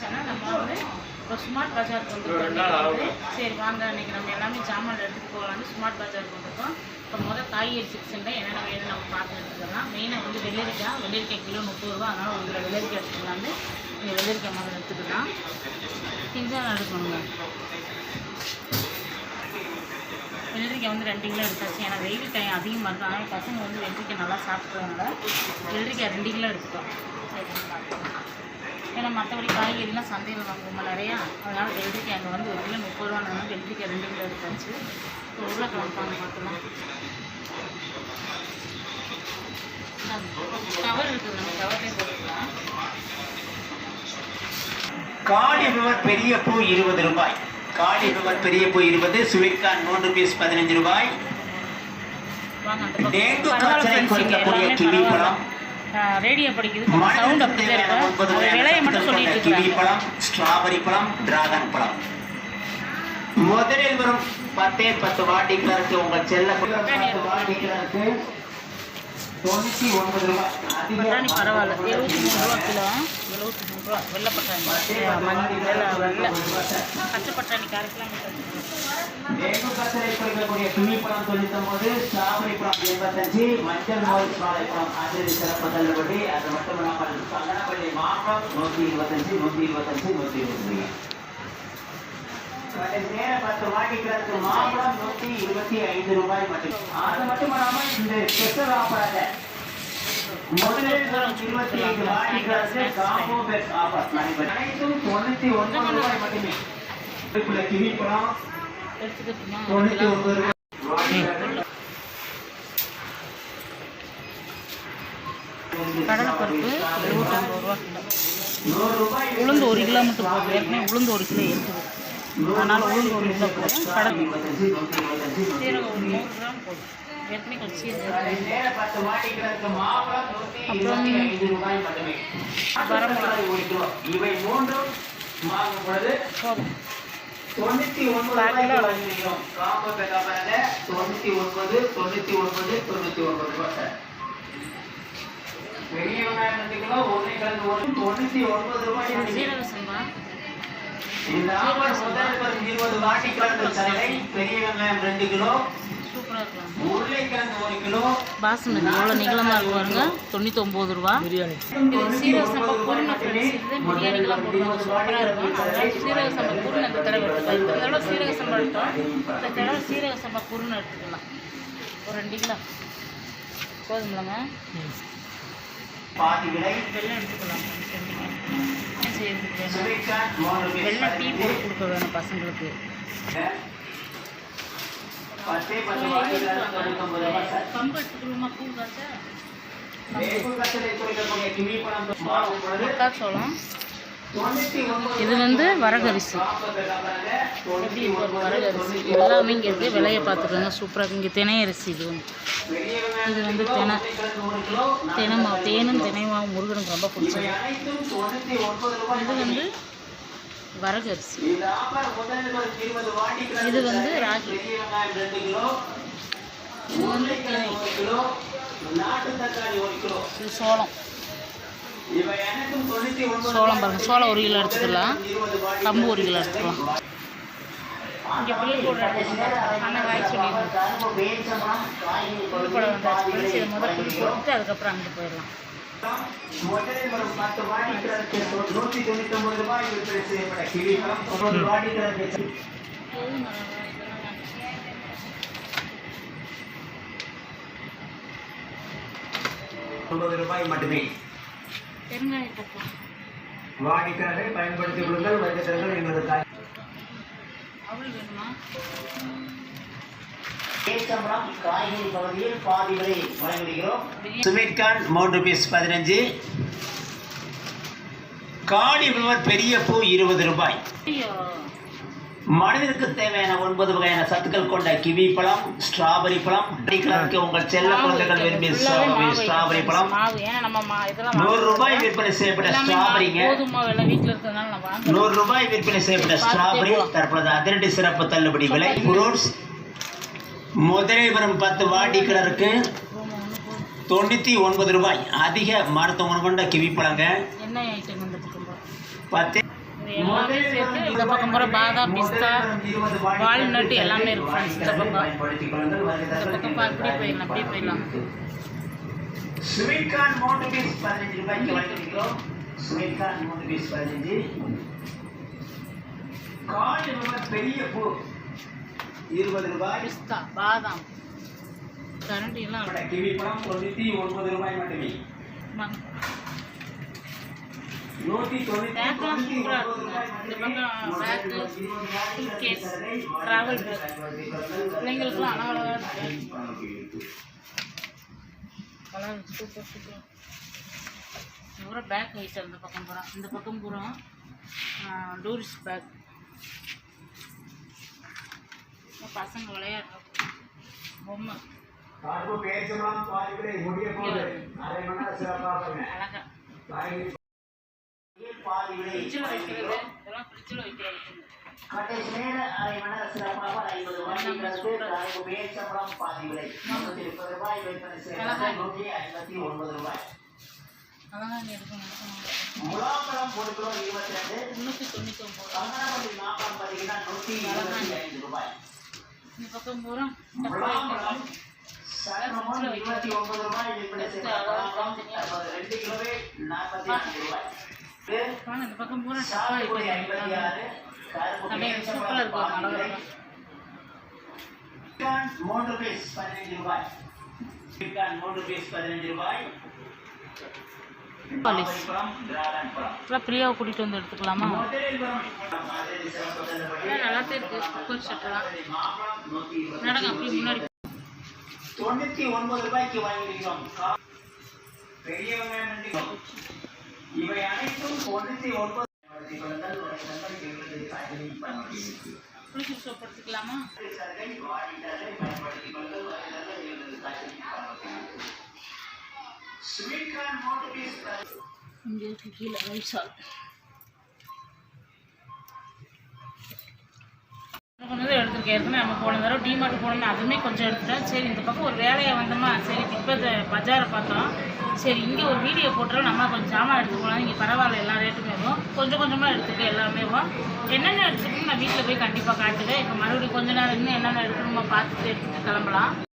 Channel நம்ம வந்து இப்போ ஸ்மார்ட் பஜாருக்கு வந்துருக்கோம் சரி வாங்க. இன்னைக்கு நம்ம எல்லாமே ஜாமான் எடுத்துகிட்டு போகலான்னு ஸ்மார்ட் பஜாருக்கு வந்திருக்கோம் இப்போ முதல் காய்கறி செக்ஷனில் என்னென்ன வேணும் நம்ம பார்த்து எடுத்துக்கலாம். மெயினாக வந்து வெள்ளரிக்காய் வெள்ளரிக்காய் கிலோ முப்பது ரூபா. அதனால் ஒரு கிலோ வெள்ளரிக்காய் எடுத்துக்கலான்னு நீங்கள் வெள்ளரிக்காய் முதல்ல எடுத்துக்கலாம். கிஞ்சால் எடுக்கணுங்க வெள்ளரிக்காய் வந்து ரெண்டு கிலோ எடுத்தாச்சு. ஏன்னா வெயில் டைம் அதிகமாக இருக்கும் அதனால் பசங்க வந்து வெள்ளரிக்காய் நல்லா சாப்பிட்றவங்க வெள்ளரிக்காய் ரெண்டு கிலோ எடுத்துட்டோம் ஏன்னா மற்றபடி காய்கறிலாம் சந்தையில் வாங்குவோம்? நிறையா அதனால் வெள்ளரிக்காய் அங்கே வந்து ஒரு கிலோ முப்பது ரூபான்னு வெள்ளரிக்காய் ரெண்டு கிலோ எடுத்தாச்சு. இப்போ உருளைக்கிழங்கு வாங்க பார்க்கலாம் கவர் இருக்குது நம்ம கவர்லேயே போட்டுக்கலாம். காலிஃப்ளவர் பெரிய பூ இருபது ரூபாய். காலிஃப்ளவர் பெரிய பூ இருபது ஸ்வீட்கார்ன் மூன்று பீஸ் பதினஞ்சு ரூபாய். டெங்கு காய்ச்சலை குறைக்கக்கூடிய கிவி. பழம் ரேடியோ படிக்குது. சவுண்ட் அப்படி தான் தேவையான இருக்கு. முப்பது அது வகையான விலையை மட்டும் சொல்லிட்டு கிவி பழம் ஸ்ட்ராபெரி பழம் டிராகன் பழம். முதலில் வரும் பத்தே பத்து வாடிக்கையாளருக்கு உங்கள் செல்ல வாடிக்கையாளருக்கு தொண்ணூத்தி ஒன்பது ரூபாய் பரவாயில்ல. எழுபத்தி மூணு ரூபா கிலோ. எழுபத்தி மூணு ரூபா வெள்ளை பட்டாணி மஞ்சள் வெள்ளை வெள்ளை பச்சை பட்டாணி கரைக்கலாம் டெங்கு காய்ச்சலை குறைக்கக்கூடிய கிவி பழம் தொண்ணூத்தொன்பது ஸ்ட்ராபெரி படம் எண்பத்தஞ்சு மஞ்சள் மோல் சாலை படம் அதிரடி சிறப்பு தள்ளுபடி அது மட்டும் இல்லாமல் பங்கனப்பள்ளி மாம்பழம் நூத்தி இருபத்தஞ்சு நூத்தி இருபத்தஞ்சு நூத்தி இருபத்தஞ்சு நேர மாம்பழம் நூத்தி இருபத்தி ஐந்து ரூபாய் மட்டும். அது மட்டும் இல்லாமல் இந்த ஸ்பெஷல் ஆஃபர் வரும் இருபத்தி ஐந்து வாடிக்கையாளருக்கு காம்போ பெட் ஆஃபர். நடைபெறும் அனைத்தும் தொண்ணூத்தி ஒன்பது ரூபாய் மட்டுமே. இதுக்குள்ள கிவி பழம். எடுத்துக்கிட்டுமா? தொண்ணூத்தி ஒன்பது ரூபாய். கடலைப்பருப்பு எழுபத்தொம்பது ரூபா கிலோ. நூறு ரூபாய் உளுந்து ஒரு கிலோ மட்டும் ஏற்கனவே உளுந்து ஒரு கிலோ இருக்குது அதனால் உளுந்து ஒரு கிலோ போதும் கடலை. சீரகம் ஒரு நூறு கிராம் போதும். ஏற்கனவே ரூபாய் சார் பெரிய வெங்காயம் ஒன்னே கலந்து ஒன்று தொண்ணூத்தி ஒன்பது ரூபாய் இந்த ஆஃபர் முதல் இருபது வாடிக்கையாளர்கள் சலுகை பெரிய வெங்காயம் ரெண்டு கிலோ பாசுமதி எவ்வளோ நீளமாக இருக்கு பாருங்க. தொண்ணூத்தொம்பது ரூபா. பிரியாணி. இது சீரக சம்பா ஃப்ரெண்ட்ஸ் இது பிரியாணிக்கெல்லாம் போடுவாங்க. சூப்பராக இருக்கும். அதனால சீரக சம்பா குருணை இந்த தடவை எடுத்துக்கலாம். இந்த தடவை சீரக சம்பா எடுத்தோம். இந்த தடவை சீரக சம்பா குருணை எடுத்துக்கலாம். ஒரு ரெண்டு கிலோ. போதுமில்லங்க வெள்ளம் எடுத்துக்கலாம். வெள்ளம் டீ போட்டு கொடுக்க வேணும் பசங்களுக்கு பத்தே பத்து வாடிக்கையாளர்கள் தொண்ணூத்தொன்பது ரூபாய் சார் கம்பு எடுத்துக்கிறோமா பூ காய்ச்சா வேப்பு மக்காச்சோளம் இது வந்து வரகரிசி எப்படி இப்போ வரகரிசி எல்லாமே இங்கே இருக்குது விலையை பார்த்துக்கோங்க சூப்பராக இங்கே தினை அரிசி இது இது வந்து தினை தினமா தேனும் தினைமாவும் முருகனுக்கு ரொம்ப பிடிச்சது. இது வந்து முதலில் இருபது வாடிக்கையாளர்கள் இது வந்து. ராகி. இது வந்து இது சோளம் சோளம் பாருங்க சோளம் ஒரு கிலோ எடுத்துக்கலாம் கம்பு ஒரு கிலோ எடுத்துக்கலாம் இங்கே புளிக்கூட எடுத்துக்கலாம் அண்ணன் கரும்பு பேரிச்சம்பழம் காய்கறி புளிக்கூட வந்தாச்சு ஃப்ரெண்ட்ஸ் இதை முதல் புளி போட்டுட்டு அதுக்கப்புறம் அங்கே போயிடலாம் முதலில் வரும் நூற்றி செய்யப்பட்ட தொண்ணூறு வாடிக்கையாளருக்கு தொண்ணூறு ரூபாய் மட்டுமே பெருங்காய பயன்படுத்திக் கொள்ளுங்கள் வருகிறவர்கள் எங்களது தாய் அவள் வேணுமா? பேச்சம்பழம் காய்கறி பகுதியில் பாதி விலை கான் பதினஞ்சு காலிஃப்ளவர் பெரிய பூ இருபது ரூபாய் ஐயோ மனிதனுக்கு தேவையான ஒன்பது வகையான சத்துக்கள் கொண்ட கிவி பழம் ஸ்ட்ராபெரி பழம் அடிக்கலருக்கு உங்கள் செல்ல குழந்தைகள். விரும்பிய ஸ்ட்ராபெரி. பழம் நூறு ரூபாய். விற்பனை செய்யப்பட்ட ஸ்ட்ராபெரிங்க நூறு ரூபாய் விற்பனை செய்யப்பட்ட ஸ்ட்ராபெரி போலாம். தற்பொழுது அதிரடி சிறப்பு தள்ளுபடி விலை ஃப்ரூட்ஸ் வரும் பத்து வாடிக்கையாளருக்கு தொண்ணூற்றி ஒன்பது ரூபாய். அதிக மருத்துவ குணம் கொண்ட கிவி பழங்க. பத்து. எல்லாமே சேர்த்து இந்த பக்கம் பூரா பாதாம் பிஸ்தா வால்நட் எல்லாமே இருக்கு ஃப்ரெண்ட்ஸ் இந்த பக்கம். இந்த பக்கம் பா- அப்படியே போயிடலாம் அப்படியே போயிடலாம். ஸ்வீட் கார்ன் மூணு பீஸ் பதினஞ்சு ரூபாய்க்கு வாங்கிக்கிறோம் ஸ்வீட் கார்ன் மூணு பீஸ் பதினஞ்சு. கால் ரூபாய் பெரிய பூ. இருபது ரூபாய். பிஸ்தா பாதாம் கரண்டி எல்லாம் நம்மட கிவி பழம் தொண்ணூத்தி ஒன்பது ரூபாய் மட்டுமே. ஒன்பது. பிள்ளைங்களுக்குலாம் இருக்கு. சூப்பர் சூப்பர் பூரா பேக் ஐட்டம் இந்த பக்கம் பூரா இந்த பக்கம் பூரா டூரிஸ்ட் பேக் நேரம் சிறப்பாக பண்ணுங்க. அழகா. ஃப்ரிட்ஜில் வைக்கிறது இதெல்லாம் ஃப்ரிட்ஜில் வைக்கிறது. அரை மணி சிறப்பாக ஐம்பது ரூபாய்க்கு காய்கறி பேச்சப்படம் பாதி விலை முன்னூத்தி முப்பது ரூபாய் விற்பனை செய்யறது நூற்றி ஐம்பத்தி ஒன்பது ரூபாய். முலாப்பழம் ஒரு கிலோ இருபத்தி ரெண்டு. தொண்ணூற்றி ஒம்பது கங்கனப்பள்ளி மாப்பழம் பார்த்தீங்கன்னா நூற்றி இருபத்தி ஐந்து ரூபாய். இந்த பக்கம் பூரா இந்த பக்கம் பூரா டப்பா சூப்பராக இருக்கும் பிட்கான் மூன்று பீஸ் பதினைந்து ரூபாய். மூன்று பீஸ் ரூபாய். காலேஜ் பழம் ஃப்ரீயாக கூட்டிகிட்டு வந்து எடுத்துக்கலாமா? நல்லா இருக்கு. குக்கர் ஷர்ட்லாம் நடங்க முன்னாடி. தொண்ணூத்தி ஒன்பது ரூபாய்க்கு வாங்கியிருக்கிறோம் கா- பெரிய இவை அனைத்தும் ஒன்பது கொள்ளுங்கள். இங்கே கீழே ரைசால் கொஞ்சம் தான் எடுத்துருக்கேன். ஏற்கனவே நம்ம போன தடவை டிமார்ட் போனோம்னா அதுவுமே கொஞ்சம் எடுத்துட்டேன். சரி இந்த பக்கம் ஒரு வேலையை வந்தோமா? சரி இப்போ பஜாரை பார்த்தோம். சரி இங்கே ஒரு வீடியோ போட்டுறோம். நம்ம கொஞ்சம் ஜாமான் எடுத்து போகலாம். இங்கே பரவாயில்ல எல்லா ரேட்டுமே வரும். கொஞ்சம் கொஞ்சமாக எடுத்துருக்கேன் எல்லாமே வரும். என்னென்ன எடுத்துக்கணும் நான் வீட்டில் போய் கண்டிப்பாக காட்டுவேன் இப்போ மறுபடியும் கொஞ்ச நேரம் இன்னும் என்னென்ன எடுக்கணுமோ பார்த்துட்டு எடுத்துட்டு கிளம்பலாம்.